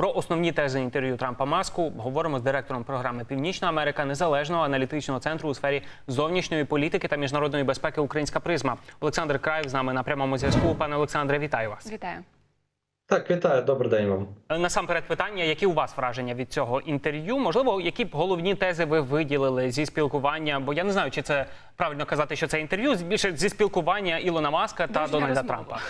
Про основні тези інтерв'ю Трампа Маску говоримо з директором програми Північна Америка незалежного аналітичного центру у сфері зовнішньої політики та міжнародної безпеки Українська призма. Олександр Краєв з нами на прямому зв'язку. Пане Олександре, вітаю вас. Вітаю. Так, вітаю, добрий день вам. Е, Насамперед питання, які у вас враження від цього інтерв'ю? Можливо, які б головні тези ви виділили зі спілкування? Бо я не знаю, чи це правильно казати, що це інтерв'ю більше зі спілкування Ілона Маска та Дружня Дональда розмова. Трампа.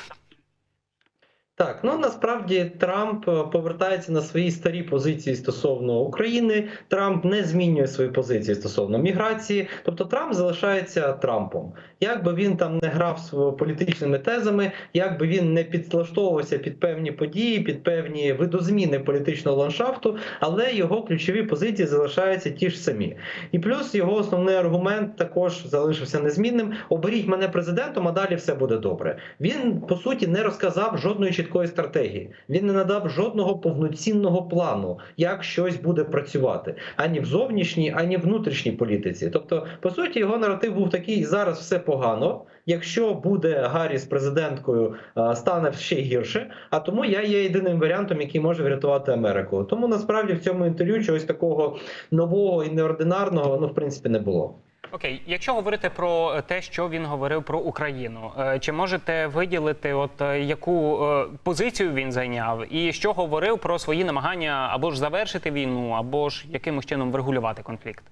Так, ну насправді Трамп е, повертається на свої старі позиції стосовно України. Трамп не змінює свої позиції стосовно міграції. Тобто Трамп залишається Трампом. Як би він там не грав своїми політичними тезами, як би він не підлаштовувався під певні події, під певні видозміни політичного ландшафту, але його ключові позиції залишаються ті ж самі. І плюс його основний аргумент також залишився незмінним: оберіть мене президентом, а далі все буде добре. Він по суті не розказав жодної чіткої стратегії. Він не надав жодного повноцінного плану, як щось буде працювати ані в зовнішній, ані в внутрішній політиці. Тобто, по суті, його наратив був такий: зараз все погано. Якщо буде Гарріс президенткою, стане ще гірше. А тому я є єдиним варіантом, який може врятувати Америку. Тому насправді в цьому інтерв'ю чогось такого нового і неординарного ну в принципі не було. Окей, якщо говорити про те, що він говорив про Україну, е, чи можете виділити, от е, яку е, позицію він зайняв, і що говорив про свої намагання або ж завершити війну, або ж якимось чином врегулювати конфлікт?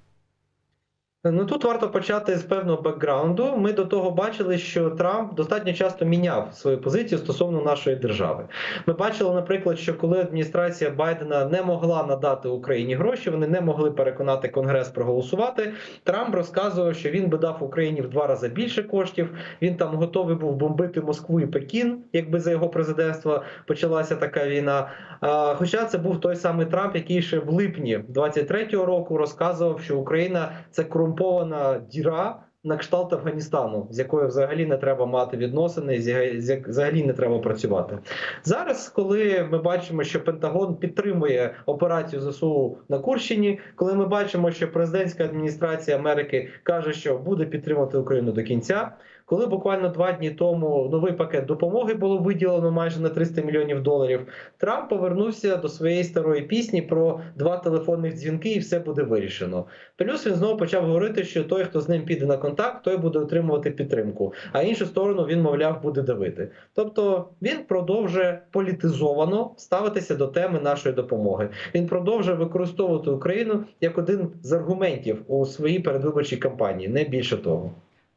Ну тут варто почати з певного бекграунду. Ми до того бачили, що Трамп достатньо часто міняв свою позицію стосовно нашої держави. Ми бачили, наприклад, що коли адміністрація Байдена не могла надати Україні гроші, вони не могли переконати Конгрес проголосувати. Трамп розказував, що він би дав Україні в два рази більше коштів. Він там готовий був бомбити Москву і Пекін, якби за його президентства почалася така війна. А, Хоча це був той самий Трамп, який ще в липні 23-го року розказував, що Україна це корумпована діра. На кшталт Афганістану, з якою взагалі не треба мати відносини, з як взагалі не треба працювати зараз. Коли ми бачимо, що Пентагон підтримує операцію ЗСУ на Курщині, коли ми бачимо, що президентська адміністрація Америки каже, що буде підтримувати Україну до кінця. Коли буквально два дні тому новий пакет допомоги було виділено майже на 300 мільйонів доларів, Трамп повернувся до своєї старої пісні про два телефонних дзвінки, і все буде вирішено. Плюс він знову почав говорити, що той, хто з ним піде на контакт, той буде отримувати підтримку. А іншу сторону він, мовляв, буде давити. Тобто він продовжує політизовано ставитися до теми нашої допомоги. Він продовжує використовувати Україну як один з аргументів у своїй передвиборчій кампанії, не більше того.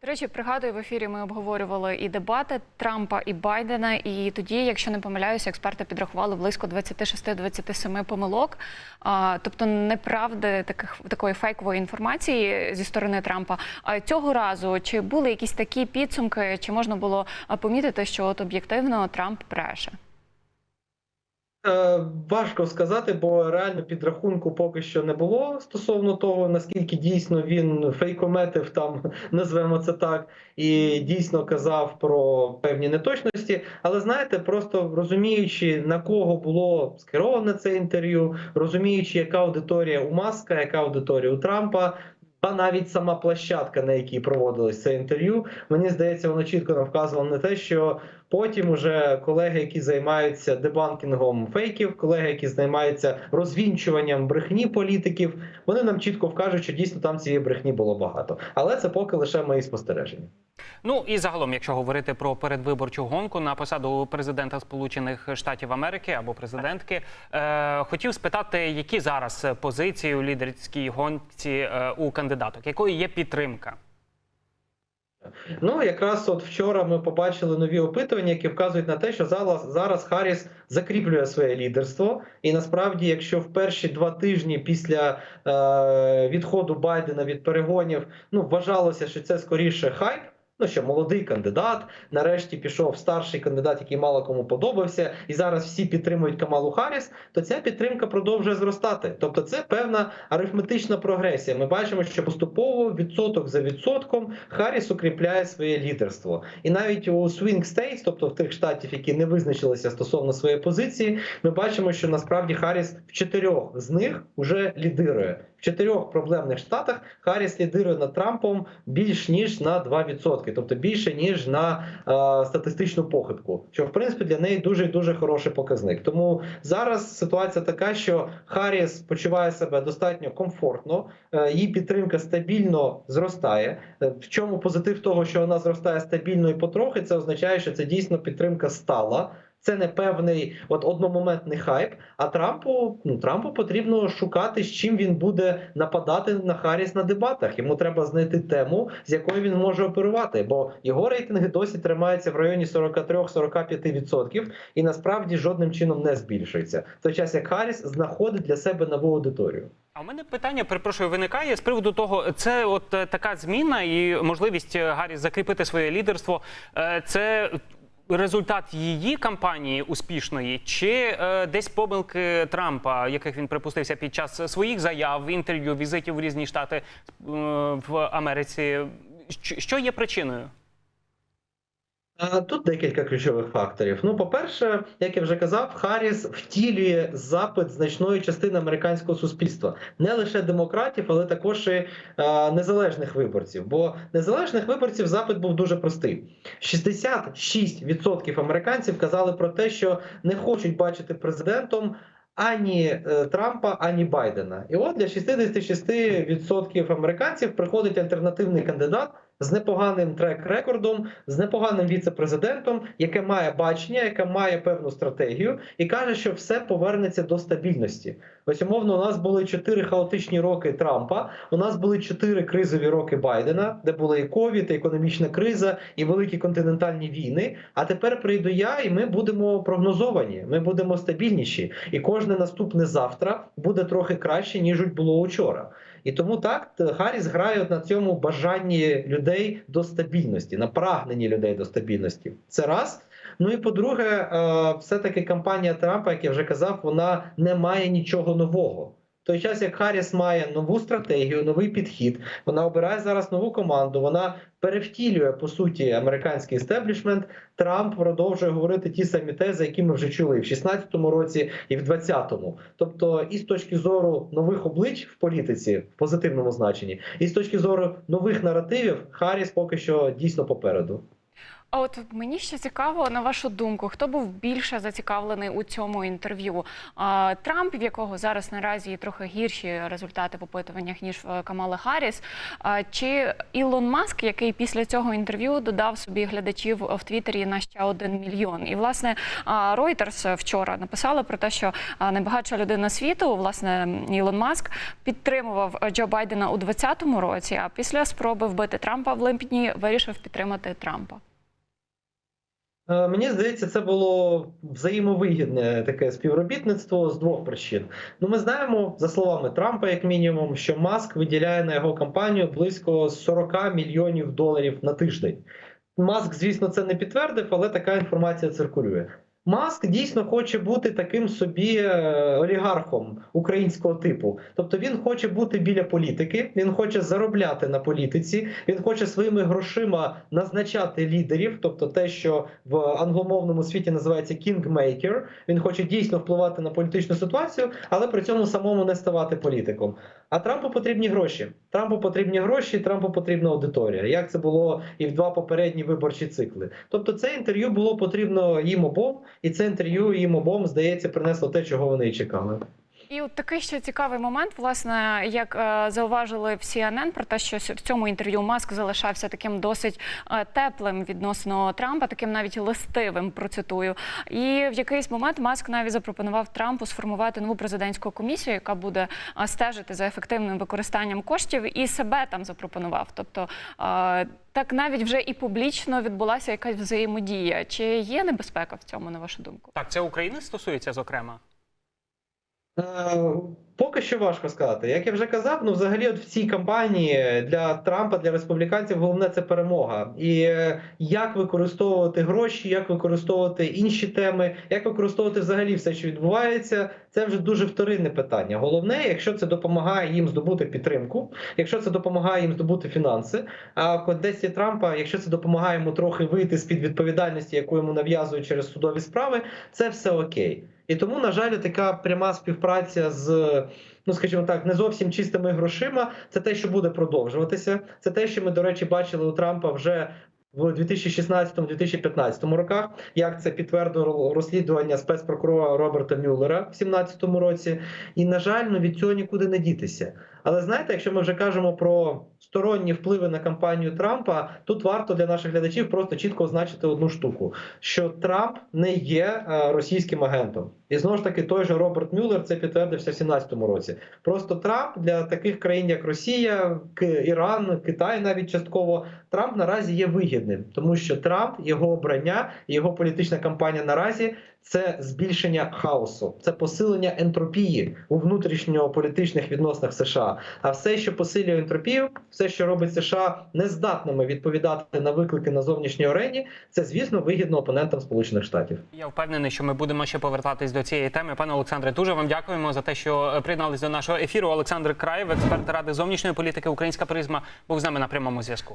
До речі, пригадую, в ефірі ми обговорювали і дебати Трампа і Байдена. І тоді, якщо не помиляюся, експерти підрахували близько 26-27 помилок. А, тобто неправди таких такої фейкової інформації зі сторони Трампа. А цього разу чи були якісь такі підсумки, чи можна було помітити, що от об'єктивно Трамп бреше? Е, Важко сказати, бо реально підрахунку поки що не було стосовно того, наскільки дійсно він фейкометив там, назвемо це так, і дійсно казав про певні неточності. Але знаєте, просто розуміючи на кого було скероване це інтерв'ю, розуміючи, яка аудиторія у Маска, яка аудиторія у Трампа. Та навіть сама площадка, на якій проводилось це інтерв'ю, мені здається, воно чітко нам на те, що потім уже колеги, які займаються дебанкінгом фейків, колеги, які займаються розвінчуванням брехні політиків, вони нам чітко вкажуть, що дійсно там цієї брехні було багато. Але це поки лише мої спостереження. Ну і загалом, якщо говорити про передвиборчу гонку на посаду президента Сполучених Штатів Америки або президентки, е, хотів спитати, які зараз позиції у лідерській гонці е, у кандидаток, якою є підтримка? Ну якраз от вчора ми побачили нові опитування, які вказують на те, що зараз, зараз Харріс закріплює своє лідерство. І насправді, якщо в перші два тижні після е, відходу Байдена від перегонів ну вважалося, що це скоріше хайп. Ну що молодий кандидат, нарешті пішов старший кандидат, який мало кому подобався, і зараз всі підтримують Камалу Харріс, то ця підтримка продовжує зростати. Тобто, це певна арифметична прогресія. Ми бачимо, що поступово відсоток за відсотком Харріс укріпляє своє лідерство. І навіть у Swing States, тобто в тих штатів, які не визначилися стосовно своєї позиції, ми бачимо, що насправді Харріс в чотирьох з них вже лідирує. В чотирьох проблемних штатах Харріс лідирує над Трампом більш ніж на 2%, тобто більше ніж на е, статистичну похибку, що в принципі для неї дуже дуже хороший показник. Тому зараз ситуація така, що Харріс почуває себе достатньо комфортно, е, її підтримка стабільно зростає. Е, В чому позитив того, що вона зростає стабільно і потрохи, це означає, що це дійсно підтримка стала. Це не певний от одномоментний хайп. А Трампу ну Трампу потрібно шукати, з чим він буде нападати на Харріс на дебатах. Йому треба знайти тему, з якою він може оперувати, бо його рейтинги досі тримаються в районі 43-45%, і насправді жодним чином не збільшується. В той час як Харріс знаходить для себе нову аудиторію. А у мене питання, перепрошую, виникає з приводу того, це от е, така зміна і можливість е, Гарріс закріпити своє лідерство. е, Це результат її кампанії успішної, чи е, десь помилки Трампа, яких він припустився під час своїх заяв, інтерв'ю, візитів в різні штати е, в Америці? Що- є причиною? Тут декілька ключових факторів. Ну, по-перше, як я вже казав, Харріс втілює запит значної частини американського суспільства, не лише демократів, але також і е, незалежних виборців. Бо незалежних виборців запит був дуже простий: 66% американців казали про те, що не хочуть бачити президентом. Ані е, Трампа, ані Байдена, і от для 66% американців приходить альтернативний кандидат з непоганим трек-рекордом, з непоганим віце-президентом, яке має бачення, яке має певну стратегію, і каже, що все повернеться до стабільності. Ось умовно, у нас були чотири хаотичні роки Трампа. У нас були чотири кризові роки Байдена, де була і ковід, і економічна криза, і великі континентальні війни. А тепер прийду я, і ми будемо прогнозовані. Ми будемо стабільніші, і кожне наступне завтра буде трохи краще ніж було учора. І тому так Харріс грає от на цьому бажанні людей до стабільності, на прагненні людей до стабільності. Це раз. Ну і по-друге, е, все-таки кампанія Трампа, як я вже казав, вона не має нічого нового. Той час, як Харріс має нову стратегію, новий підхід, вона обирає зараз нову команду, вона перевтілює по суті американський істеблішмент. Трамп продовжує говорити ті самі тези, які ми вже чули в 16-му році, і в 20-му. Тобто, і з точки зору нових облич в політиці в позитивному значенні, і з точки зору нових наративів, Харріс поки що дійсно попереду. А от мені ще цікаво, на вашу думку, хто був більше зацікавлений у цьому інтерв'ю? Трамп, в якого зараз наразі трохи гірші результати в опитуваннях ніж в Камали Харріс, чи Ілон Маск, який після цього інтерв'ю додав собі глядачів в Твіттері на ще один мільйон? І власне Reuters вчора написала про те, що найбагатша людина світу, власне, Ілон Маск, підтримував Джо Байдена у 2020 році. А після спроби вбити Трампа в липні вирішив підтримати Трампа. Е, Мені здається, це було взаємовигідне таке співробітництво з двох причин. Ну, ми знаємо, за словами Трампа, як мінімум, що Маск виділяє на його кампанію близько 40 мільйонів доларів на тиждень. Маск, звісно, це не підтвердив, але така інформація циркулює. Маск дійсно хоче бути таким собі е, олігархом українського типу. Тобто він хоче бути біля політики, він хоче заробляти на політиці, він хоче своїми грошима назначати лідерів, тобто те, що в англомовному світі називається кінгмейкер. Він хоче дійсно впливати на політичну ситуацію, але при цьому самому не ставати політиком. А Трампу потрібні гроші. Трампу потрібні гроші, Трампу потрібна аудиторія. Як це було і в два попередні виборчі цикли. Тобто, це інтерв'ю було потрібно їм обом, і це інтерв'ю їм обом здається принесло те, чого вони чекали. І от такий ще цікавий момент, власне, як е, зауважили в CNN, про те, що в цьому інтерв'ю Маск залишався таким досить е, теплим відносно Трампа, таким навіть листивим, процитую. І в якийсь момент Маск навіть запропонував Трампу сформувати нову президентську комісію, яка буде е, стежити за ефективним використанням коштів, і себе там запропонував. Тобто. е, так навіть вже і публічно відбулася якась взаємодія. Чи є небезпека в цьому, на вашу думку? Так, це України стосується, зокрема. Е, Поки що важко сказати. Як я вже казав, ну взагалі, от в цій кампанії для Трампа, для республіканців, головне це перемога. І е, як використовувати гроші, як використовувати інші теми, як використовувати взагалі все, що відбувається, це вже дуже вторинне питання. Головне, якщо це допомагає їм здобути підтримку, якщо це допомагає їм здобути фінанси. А в контексті Трампа, якщо це допомагає йому трохи вийти з під відповідальності, яку йому нав'язують через судові справи, це все окей. І тому, на жаль, така пряма співпраця з. Ну, скажімо так, не зовсім чистими грошима. Це те, що буде продовжуватися. Це те, що ми, до речі, бачили у Трампа вже в 2016-2015 роках. Як це підтвердило розслідування спецпрокурора Роберта Мюллера в 2017 році. І на жаль, ну від цього нікуди не дітися. Але знаєте, якщо ми вже кажемо про сторонні впливи на кампанію Трампа, тут варто для наших глядачів просто чітко означити одну штуку: що Трамп не є е, російським агентом. І знову ж таки, той же Роберт Мюллер це підтвердився в 2017 році. Просто Трамп для таких країн, як Росія, Іран, Китай, навіть частково Трамп наразі є вигідним, тому що Трамп, його обрання, його політична кампанія наразі це збільшення хаосу, це посилення ентропії у внутрішньополітичних відносинах США. А все, що посилює ентропію, все, що робить США нездатними відповідати на виклики на зовнішній арені, це звісно вигідно опонентам Сполучених Штатів. Я впевнений, що ми будемо ще повертатись до цієї теми. Пане Олександре, дуже вам дякуємо за те, що приєднались до нашого ефіру. Олександр Краєв, експерт ради зовнішньої політики Українська призма, був з нами на прямому зв'язку.